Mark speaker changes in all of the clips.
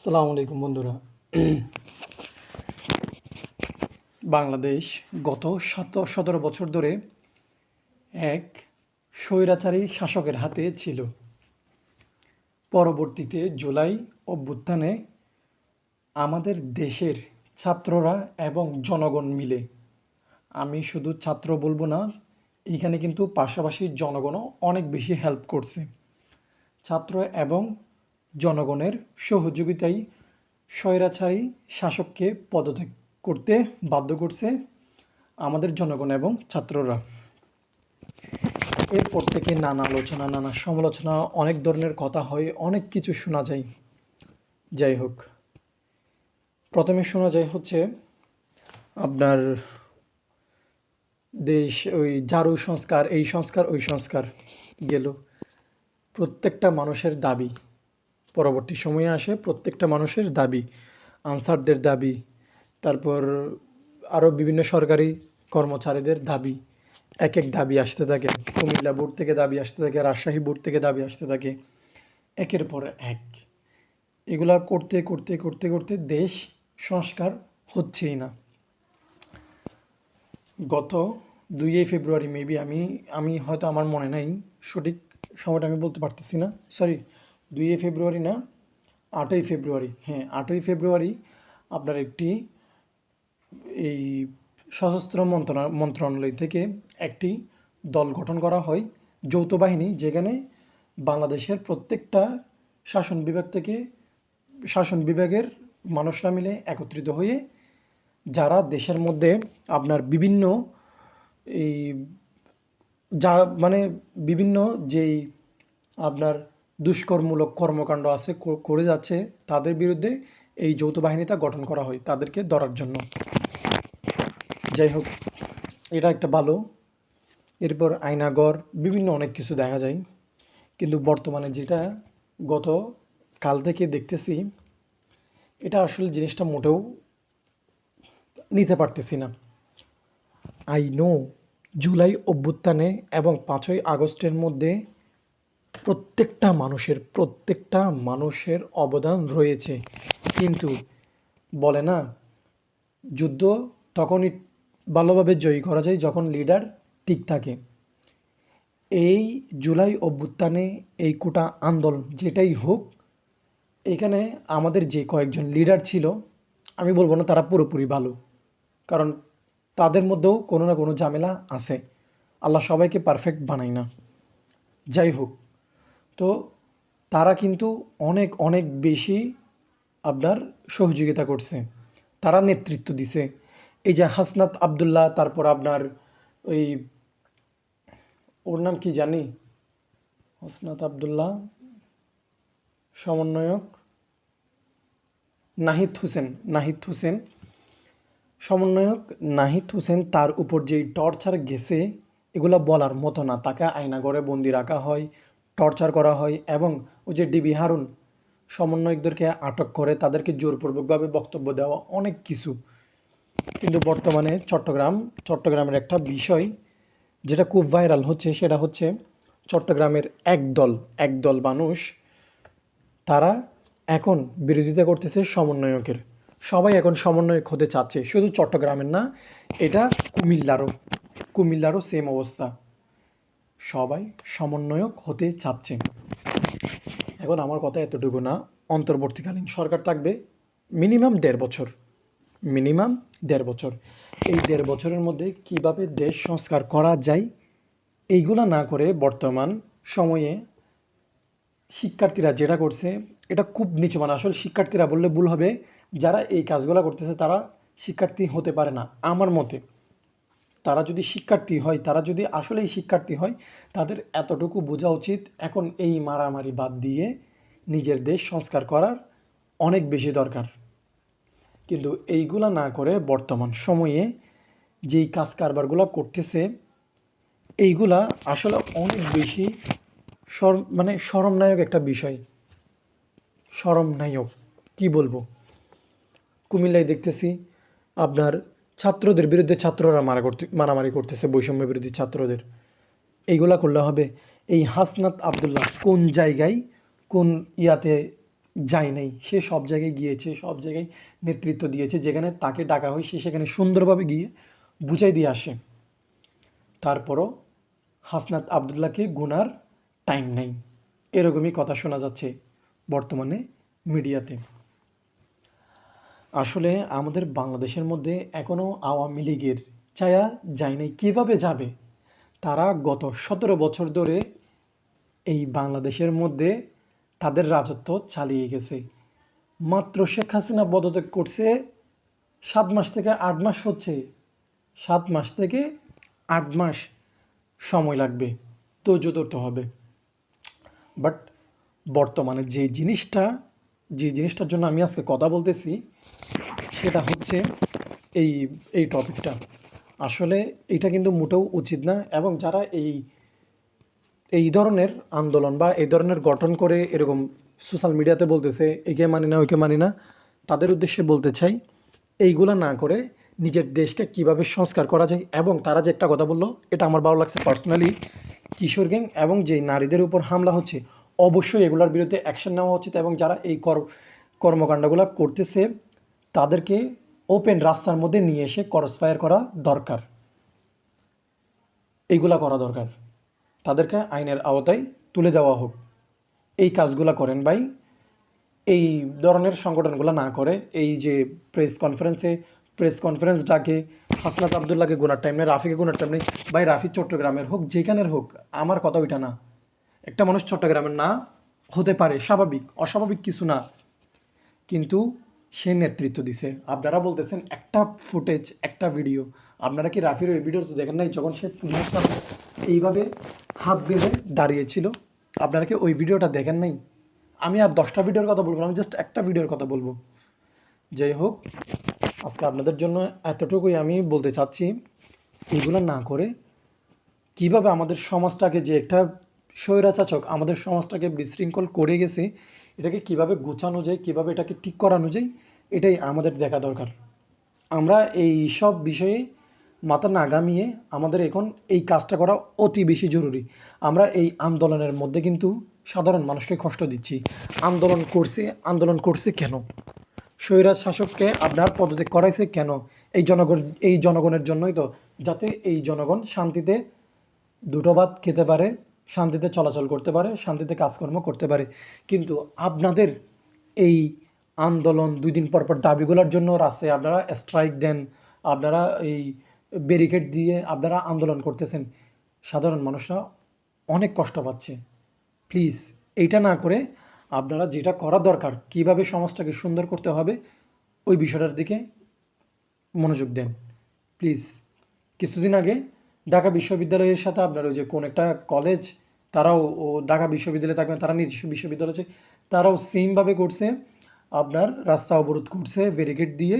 Speaker 1: আসসালামু আলাইকুম বন্ধুরা। বাংলাদেশ গত সাত সতেরো বছর ধরে এক স্বৈরাচারী শাসকের হাতে ছিল। পরবর্তীতে জুলাই অভ্যুত্থানে আমাদের দেশের ছাত্ররা এবং জনগণ মিলে, আমি শুধু ছাত্র বলব না, এখানে কিন্তু পাশাপাশি জনগণও অনেক বেশি হেল্প করছে। ছাত্র এবং জনগণের সহযোগিতায় স্বৈরাচারী শাসককে পদত্যাগ করতে বাধ্য করছে আমাদের জনগণ এবং ছাত্ররা। এরপর থেকে নানা আলোচনা, নানা সমালোচনা, অনেক ধরনের কথা হয়, অনেক কিছু শোনা যায়। যাই হোক, প্রথমে শোনা যায় হচ্ছে আপনার দেশ ওই জারু সংস্কার, এই সংস্কার, ওই সংস্কার গেল। প্রত্যেকটা মানুষের দাবি পরবর্তী সময়ে আসে প্রত্যেকটা মানুষের দাবি, আনসারদের দাবি, তারপর আরও বিভিন্ন সরকারি কর্মচারীদের দাবি। এক এক দাবি আসতে থাকে, কুমিল্লা বোর্ড থেকে দাবি আসতে থাকে, রাজশাহী বোর্ড থেকে দাবি আসতে থাকে, একের পর এক। এগুলা করতে করতে করতে করতে দেশ সংস্কার হচ্ছেই না। গত দুইই ফেব্রুয়ারি মেবি আমি আমি হয়তো আমার মনে নাই, সঠিক সময়টা আমি বলতে পারতেছি না। সরি দুইই ফেব্রুয়ারি না? আটই ফেব্রুয়ারি। হ্যাঁ আটই ফেব্রুয়ারি আপনার একটি এই সশস্ত্র মন্ত্রণা, মন্ত্রণালয় থেকে একটি দল গঠন করা হয়, যৌথ বাহিনী, যেখানে বাংলাদেশের প্রত্যেকটা শাসন বিভাগ থেকে শাসন বিভাগের মানুষরা মিলে একত্রিত হয়ে, যারা দেশের মধ্যে আপনার বিভিন্ন এই যা মানে বিভিন্ন যেই আপনার দুষ্কর্মূলক কর্মকাণ্ড আছে করে যাচ্ছে, তাদের বিরুদ্ধে এই যৌথ বাহিনীটা গঠন করা হয়, তাদেরকে ধরার জন্য। যাই হোক এটা একটা ভালো। এরপর আয়নাগর বিভিন্ন অনেক কিছু দেখা যায়। কিন্তু বর্তমানে যেটা গত কাল থেকে দেখতেছি, এটা আসলে জিনিসটা মোটেও নিতে পারতেছি না। আই নো, জুলাই অভ্যুত্থানে এবং পাঁচই আগস্টের মধ্যে প্রত্যেকটা মানুষের প্রত্যেকটা মানুষের অবদান রয়েছে। কিন্তু বলে না, যুদ্ধ তখনই ভালোভাবে জয়ী করা যায় যখন লিডার ঠিক থাকে। এই জুলাই অভ্যুত্থানে এই কোটা আন্দোলন যেটাই হোক, এখানে আমাদের যে কয়েকজন লিডার ছিল, আমি বলব না তারা পুরোপুরি ভালো, কারণ তাদের মধ্যেও কোনো না কোনো ঝামেলা আছে। আল্লাহ সবাইকে পারফেক্ট বানায় না। যাই হোক তো তারা কিন্তু অনেক অনেক বেশি আপনার সহযোগিতা করছে। তারা নেতৃত্ব দিছে। এই যে হাসনাত আবদুল্লাহ, তারপর আপনার ওই ওর নাম কি জানি? হাসনাত আবদুল্লাহ, সমন্বয়ক। নাহিদ হোসেন নাহিদ হোসেন। সমন্বয়ক নাহিদ হোসেন তার উপর যেই টর্চার গেছে, এগুলো বলার মতো না। তাকে আয়নাগরে বন্দি রাখা হয়। টর্চার করা হয় এবং ওই যে ডিবি হারুন সমন্বয়কদেরকে আটক করে তাদেরকে জোরপূর্বকভাবে বক্তব্য দেওয়া অনেক কিছু। কিন্তু বর্তমানে চট্টগ্রাম, চট্টগ্রামের একটা বিষয় যেটা খুব ভাইরাল হচ্ছে সেটা হচ্ছে চট্টগ্রামের একদল একদল মানুষ তারা এখন বিরোধিতা করতেছে সমন্বয়কের। সবাই এখন সমন্বয়ক হতে চাচ্ছে। শুধু চট্টগ্রামের না, এটা কুমিল্লারও কুমিল্লারও সেম অবস্থা। সবাই সমন্বয়ক হতে চাচ্ছে এখন আমার কথা এতটুকু না, অন্তর্বর্তীকালীন সরকার থাকবে মিনিমাম দেড় বছর, মিনিমাম দেড় বছর। এই দেড় বছরের মধ্যে কীভাবে দেশ সংস্কার করা যায়, এইগুলা না করে বর্তমান সময়ে শিক্ষার্থীরা যেটা করছে, এটা খুব নিচু মানে আসলে শিক্ষার্থীরা বললে ভুল হবে, যারা এই কাজগুলো করতেছে তারা শিক্ষার্থী হতে পারে না, আমার মতে। তারা যদি শিক্ষার্থী হয়, তারা যদি আসলেই শিক্ষার্থী হয়, তাদের এতটুকু বোঝা উচিত, এখন এই মারামারি বাদ দিয়ে নিজের দেশ সংস্কার করার অনেক বেশি দরকার। কিন্তু এইগুলা না করে বর্তমান সময়ে যেই কাজ কারবারগুলো করতেছে, এইগুলা আসলে অনেক বেশি সর মানে শরমনায়ক একটা বিষয়। শরমনায়ক, কি বলব? কুমিল্লায় দেখতেছি আপনার ছাত্রদের বিরুদ্ধে ছাত্ররা মারা করতে, মারামারি করতেছে, বৈষম্য বিরোধী ছাত্রদের। এইগুলা করলে হবে এই হাসনাত আবদুল্লাহ কোন জায়গায়, কোন ইয়াতে যায় নাই? সে সব জায়গায় গিয়েছে, সব জায়গায় নেতৃত্ব দিয়েছে, যেখানে তাকে ডাকা হয়, সে সেখানে সুন্দরভাবে গিয়ে বুঝাই দিয়ে আসে। তারপরও হাসনাত আবদুল্লাহকে গুনার টাইম নেই। এরকমই কথা শোনা যাচ্ছে বর্তমানে মিডিয়াতে। আসলে আমাদের বাংলাদেশের মধ্যে এখনও আওয়ামী লীগের ছায়া যায় নাই, কীভাবে যাবে? তারা গত সতেরো বছর ধরে এই বাংলাদেশের মধ্যে তাদের রাজত্ব চালিয়ে গেছে। মাত্র শেখ হাসিনা পদত্যাগ করছে, সাত মাস থেকে আট মাস হচ্ছে, সাত মাস থেকে আট মাস সময় লাগবে, ধৈর্য ধরতে হবে। বাট বর্তমানে যে জিনিসটা, যে জিনিসটার জন্য আমি আজকে কথা বলতেছি সেটা হচ্ছে এই এই টপিকটা। আসলে এটা কিন্তু মোটেও উচিত না এবং যারা এই এই ধরনের আন্দোলন বা এই ধরনের গঠন করে এরকম সোশ্যাল মিডিয়াতে বলতেছে, একে মানি না, ওইকে মানি না, তাদের উদ্দেশ্যে বলতে চাই, এইগুলা না করে নিজের দেশকে কীভাবে সংস্কার করা যায় এবং তারা যে একটা কথা বলল, এটা আমার ভালো লাগছে পার্সোনালি কিশোর গ্যাং এবং যে নারীদের উপর হামলা হচ্ছে, অবশ্যই এগুলোর বিরুদ্ধে অ্যাকশন নেওয়া উচিত এবং যারা এই কর, কর্মকাণ্ডগুলো করতেছে তাদেরকে ওপেন রাস্তার মধ্যে নিয়ে এসে ক্রস ফায়ার করা দরকার। এইগুলা করা দরকার। তাদেরকে আইনের আওতায় তুলে দেওয়া হোক। এই কাজগুলো করেন ভাই। এই ধরনের সংগঠনগুলো না করে, এই যে প্রেস কনফারেন্সে প্রেস কনফারেন্স ডাকে, হাসনাত আবদুল্লাহকে গুনার টাইম নেই, রাফিকে গুনার টাইম নেই। ভাই, রাফি চট্টগ্রামের হোক, যেখানের হোক, আমার কথা ওইটা না। একটা মানুষ চট্টগ্রামের না হতে পারে, স্বাভাবিক, অস্বাভাবিক কিছু না। কিন্তু সে নেতৃত্ব দিছে। আপনারা বলতেছেন একটা ফুটেজ, একটা ভিডিও। আপনারা কি রাফির ওই ভিডিও তো দেখেন নাই? যখন সে সামনে এইভাবে হাত বেঁধে দাঁড়িয়েছিল, আপনারা কি ওই ভিডিওটা দেখেন নাই? আমি আর দশটা ভিডিওর কথা বলব আমি জাস্ট একটা ভিডিওর কথা বলব। যাই হোক, আজকে আপনাদের জন্য এতটুকুই আমি বলতে চাচ্ছি, এগুলো না করে কীভাবে আমাদের সমাজটাকে যে একটা স্বৈরাচাচক, আমাদের সমাজটাকে বিশৃঙ্খল করে গেছে এটাকে কীভাবে গোছানো যায়, কীভাবে এটাকে ঠিক করানো যায়, এটাই আমাদের দেখা দরকার। আমরা এই সব বিষয়ে মাথা না গামিয়ে আমাদের এখন এই কাজটা করা অতি বেশি জরুরি। আমরা এই আন্দোলনের মধ্যে কিন্তু সাধারণ মানুষকে কষ্ট দিচ্ছি। আন্দোলন করছে আন্দোলন করছে কেন? স্বৈরাজ শাসককে আপনার পদত্যাগ করাইছে কেন? এই জনগণ, এই জনগণের জন্যই তো, যাতে এই জনগণ শান্তিতে দুটো ভাত খেতে পারে শান্তিতে চলাচল করতে পারে, শান্তিতে কাজকর্ম করতে পারে। কিন্তু আপনাদের এই আন্দোলন দুই দিন পর পর দাবিগুলোর জন্য রাস্তায় আপনারা স্ট্রাইক দেন, আপনারা এই ব্যারিকেড দিয়ে আপনারা আন্দোলন করতেছেন, সাধারণ মানুষরা অনেক কষ্ট পাচ্ছে। প্লিজ এইটা না করে আপনারা যেটা করা দরকার, কীভাবে সমাজটাকে সুন্দর করতে হবে, ওই বিষয়টার দিকে মনোযোগ দেন। প্লিজ কিছুদিন আগে ঢাকা বিশ্ববিদ্যালয়ের সাথে আপনার ওই যে কোন একটা কলেজ তারাও ও ঢাকা বিশ্ববিদ্যালয়ে থাকবেন তারা নিজস্ব বিশ্ববিদ্যালয় আছে, তারাও সেমভাবে করছে, আপনার রাস্তা অবরোধ করছে ব্যারিকেড দিয়ে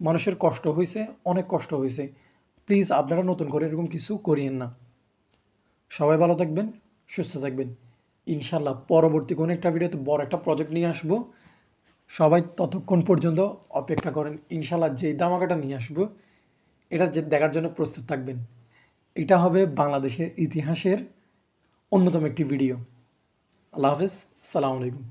Speaker 1: মানুষের কষ্ট হয়েছে অনেক কষ্ট হয়েছে প্লিজ আপনারা নতুন করে এরকম কিছু করিয়েন না। সবাই ভালো থাকবেন, সুস্থ থাকবেন। ইনশাল্লাহ পরবর্তী কোনো একটা ভিডিওতে বড় একটা প্রজেক্ট নিয়ে আসব। সবাই ততক্ষণ পর্যন্ত অপেক্ষা করেন ইনশাল্লাহ যেই দামাকাটা নিয়ে আসব, এটা যে দেখার জন্য প্রস্তুত থাকবেন। এটা হবে বাংলাদেশের ইতিহাসের অন্যতম একটি ভিডিও আল্লাহ হাফেজ সালামু আলাইকুম।